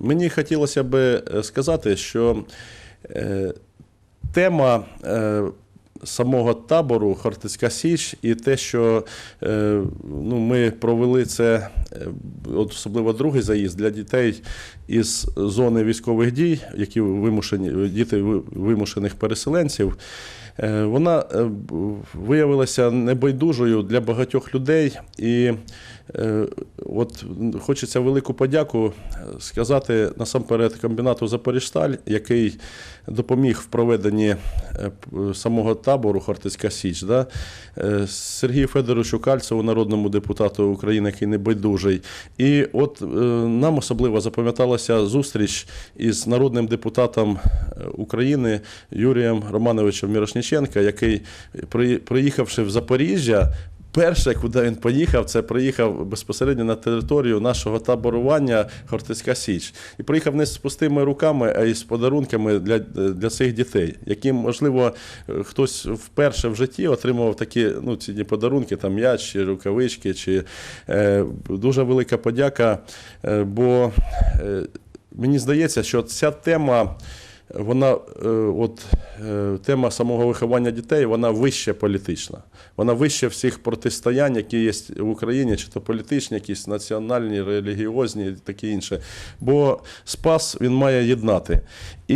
Мені хотілося би е, сказати, що е, тема е, самого табору Хортицька Січ і те, що ну, ми провели це, особливо другий заїзд для дітей із зони військових дій, які вимушені, діти вимушених переселенців. Е, Вона е, виявилася небайдужою для багатьох людей, і е, от хочеться велику подяку сказати насамперед комбінату Запоріжсталь, який допоміг в проведенні самого табору Хортицька Січ. Да? Сергію Федоровичу Кальцеву, народному депутату України, який небайдужий. І от нам особливо запам'яталася зустріч із народним депутатом України Юрієм Романовичем Мірошніченка, який, приїхавши в Запоріжжя, Перше, куди він поїхав, це приїхав безпосередньо на територію нашого таборування Хортицька Січ. І приїхав не з пустими руками, а й з подарунками для, для цих дітей, яким, можливо, хтось вперше в житті отримував такі ну, ці подарунки, там м'яч, чи рукавички, чи е, дуже велика подяка. Е, бо е, мені здається, що ця тема. Вона, е, от е, тема самого виховання дітей, вона вище політична. Вона вище всіх протистоянь, які є в Україні, чи то політичні, якісь національні, релігіозні і таке інше. Бо спас він має єднати.